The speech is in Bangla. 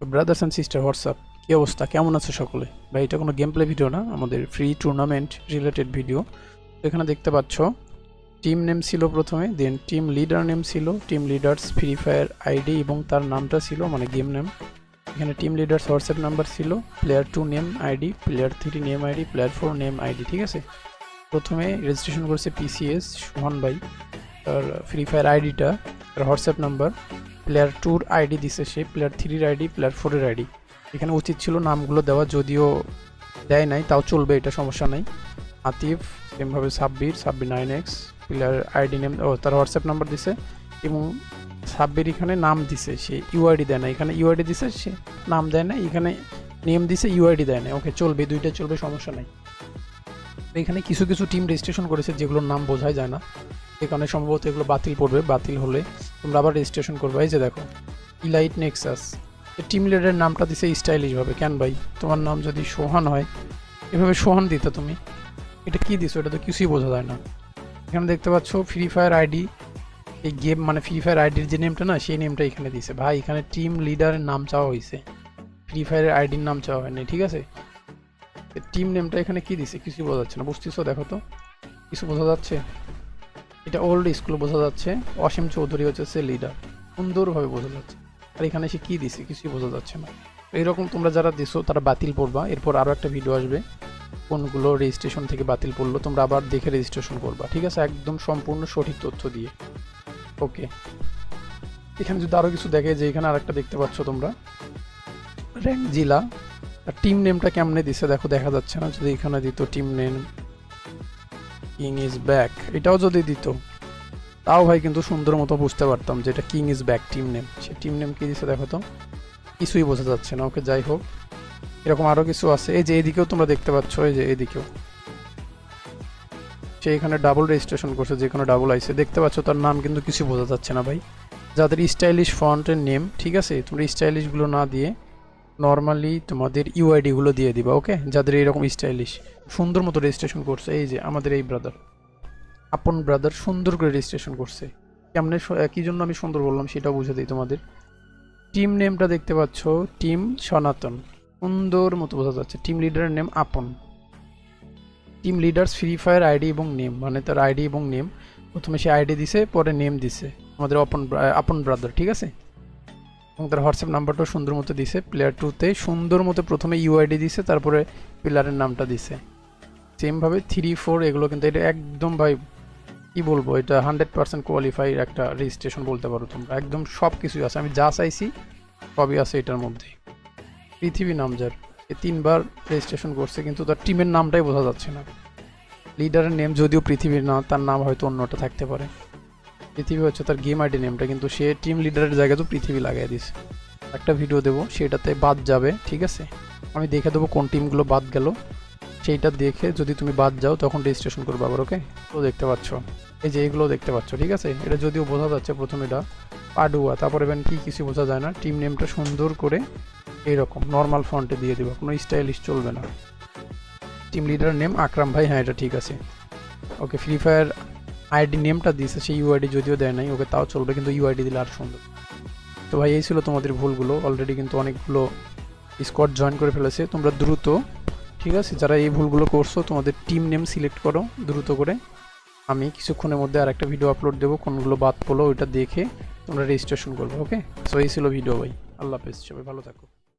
ব্রাদার্স অ্যান্ড সিস্টার হোয়াটসঅ্যাপ কী অবস্থা? কেমন আছে সকলে? ভাই, এটা কোনো গেম প্লে ভিডিও না, আমাদের ফ্রি টুর্নামেন্ট রিলেটেড ভিডিও এখানে দেখতে পাচ্ছ টিম নেম ছিল প্রথমে দেন টিম লিডার নেম ছিল team leaders free fire ID এবং তার নামটা ছিল মানে গেম নেম এখানে টিম লিডার্স হোয়াটসঅ্যাপ নাম্বার ছিল player two name ID player three name ID player four name ID ঠিক আছে? প্রথমে রেজিস্ট্রেশন করেছে পিসিএস সোহান ভাই। তার ফ্রি ফায়ার আইডিটা তার হোয়াটসঅ্যাপ নাম্বার প্লেয়ার টুর আইডি দিছে সে প্লেয়ার থ্রির আইডি প্লেয়ার ফোরের আইডি এখানে উচিত ছিল নামগুলো দেওয়া, যদিও দেয় নাই, তাও চলবে, এটা সমস্যা নাই। আতিফ সেমভাবে Sabbir Sabbir nine X player ID name ও, তার হোয়াটসঅ্যাপ নাম্বার দিছে, এবং সাব্বির এখানে নাম দিছে, সে ইউআইডি দেয় না এখানে ইউআইডি দিছে, সে নাম দেয় না এখানে নেম দিছে ইউআইডি দেয় না ওকে চলবে দুইটা চলবে, সমস্যা নাই। এখানে কিছু কিছু টিম রেজিস্ট্রেশন করেছে যেগুলোর নাম বোঝাই যায় না। এই কারণে সম্ভবত এগুলো বাতিল পড়বে, বাতিল হলে তোমরা আবার রেজিস্ট্রেশন করবে। এই যে দেখো ইলাইট নেক্সাস টিম লিডারের নামটা দিছে স্টাইলিশ ভাবে। কেন ভাই? তোমার নাম যদি সোহান হয়, এভাবে সোহান দিতে তুমি, এটা কি দিছো? এটা তো কিছুই বোঝা যায় না। এখানে দেখতে পাচ্ছ ফ্রি ফায়ার আইডি এই গেম মানে ফ্রি ফায়ার আইডির যে নেমটা না, সেই নেমটা এখানে দিছে। ভাই, এখানে টিম লিডারের নাম চাওয়া হয়েছে ফ্রি ফায়ারের আইডির নাম চাওয়া হয়নি, ঠিক আছে? টিম নেমটা এখানে কি দিছে? কিছুই বোঝা যাচ্ছে না। বুঝতেছো? দেখো তো। কিছু বোঝা যাচ্ছে? এটা ওল্ড স্কুল বোঝা যাচ্ছে। অসীম চৌধুরী হচ্ছে লিডার সুন্দরভাবে বোঝা যাচ্ছে। আর এখানে সে কি দিছে? কিছুই বোঝা যাচ্ছে না। এইরকম তোমরা যারা দিছো, তারা বাতিল পড়বা। এরপর আরও একটা ভিডিও আসবে। কোনগুলো রেজিস্ট্রেশন থেকে বাতিল পড়ল, তোমরা আবার দেখে রেজিস্ট্রেশন করবা। ঠিক আছে? একদম সম্পূর্ণ সঠিক তথ্য দিয়ে। ওকে এখানে যদি আরও কিছু দেখে যে এখানে আরেকটা দেখতে পাচ্ছ তোমরা। র্যাঙ্ক জিলা টিম নেমটা কেমনে দিছে? দেখো, দেখা যাচ্ছে না। যদি এখানে দিত team name king is back এটাও যদি দিত, তাও ভাই কিন্তু সুন্দর মতো বুঝতে পারতাম যে এটা king is back team name say team name কি দিছে দেখো তো? কিছুই বোঝা যাচ্ছে না। ওকে যাই হোক, এরকম আরও কিছু আছে। এই যে এদিকেও তোমরা দেখতে পাচ্ছ, এই যে এদিকেও। সে এখানে ডাবল রেজিস্ট্রেশন করছে যেখানে ডাবল আইসে দেখতে পাচ্ছ তার নাম কিন্তু কিছু বোঝা যাচ্ছে না ভাই। যাদের স্টাইলিশ ফন্টের নেম ঠিক আছে? তোমরা স্টাইলিশগুলো না দিয়ে নর্মালি তোমাদের ইউআইডিগুলো দিয়ে দিবা ওকে যাদের এইরকম স্টাইলিশ সুন্দর মতো রেজিস্ট্রেশন করছে, এই যে আমাদের এই ব্রাদার আপন ব্রাদার সুন্দর করে রেজিস্ট্রেশন করছে। কেমনে কী জন্য আমি সুন্দর বললাম সেটাও বুঝে দিই তোমাদের। টিম নেমটা দেখতে পাচ্ছ টিম সনাতন। সুন্দর মতো বোঝা যাচ্ছে টিম লিডারের নেম আপন। Team leaders free fire ID এবং নেম মানে তার আইডি এবং নেম প্রথমে সে আইডি দিছে, পরে নেম দিছে, আমাদের আপন আপন ব্রাদার ঠিক আছে? এবং তার হোয়াটসঅ্যাপ নাম্বারটাও সুন্দর মতো দিছে। প্লেয়ার টুতে সুন্দর মতো প্রথমে ইউআইডি দিছে, তারপরে প্লেয়ারের নামটা দিছে। সেমভাবে থ্রি ফোর এগুলো কিন্তু এটা একদম ভাই, কি বলব, এটা হান্ড্রেড পার্সেন্ট কোয়ালিফাই একটা রেজিস্ট্রেশন বলতে পারো তোমরা। একদম সব কিছুই আছে। আমি যা চাইছি, সবই আছে এটার মধ্যে পৃথিবী নাম যার। এ তিনবার রেজিস্ট্রেশন করছে, কিন্তু তার টিমের নামটাই বোঝা যাচ্ছে না। লিডারের নেম যদিও পৃথিবীর না, তার নাম হয়তো অন্যটা থাকতে পারে। পৃথিবী হচ্ছে তার গেম আইডি নেমটা কিন্তু সে টিম লিডারের জায়গায় তো পৃথিবী লাগাই দিছে। একটা ভিডিও দেবো, সেটাতে বাদ যাবে, ঠিক আছে? আমি দেখে দেবো কোন টিমগুলো বাদ গেল। সেইটা দেখে যদি তুমি বাদ যাও, তখন রেজিস্ট্রেশন করবে আবার ওকে তো দেখতে পাচ্ছ। এই যে এগুলো দেখতে পাচ্ছ, ঠিক আছে? এটা যদিও বোঝা যাচ্ছে প্রথমে এটা পাডুয়া, তারপরে এবার কি কিছু বোঝা যায় না। টিম নেমটা সুন্দর করে এইরকম নর্মাল ফন্টে দিয়ে দেবো, কোনো স্টাইলিশ চলবে না। টিম লিডার নেম আকরাম ভাই হ্যাঁ এটা ঠিক আছে। ওকে ফ্রি ফায়ার আইডি নেমটা দিয়েছে, সেই ইউআইডি যদিও দেয় নাই, ওকে তাও চলবে, কিন্তু ইউআইডি দিলে আর সুন্দর। তো ভাই, এই ছিল তোমাদের ভুলগুলো। অলরেডি কিন্তু অনেকগুলো স্কোয়াড জয়েন করে ফেলেছে, তোমরা দ্রুত, ঠিক আছে? যারা এই ভুলগুলো করছ, তোমাদের টিম নেম সিলেক্ট করো, দ্রুত করে। আমি কিছুক্ষণের মধ্যে আর একটা ভিডিও আপলোড দেবো, কোনগুলো বাদ পড়ল, ওইটা দেখে তোমরা রেজিস্ট্রেশন করবে ওকে সো এই ছিল ভিডিও ভাই। আল্লাহ হাফেজ, সবাই ভালো থাকো।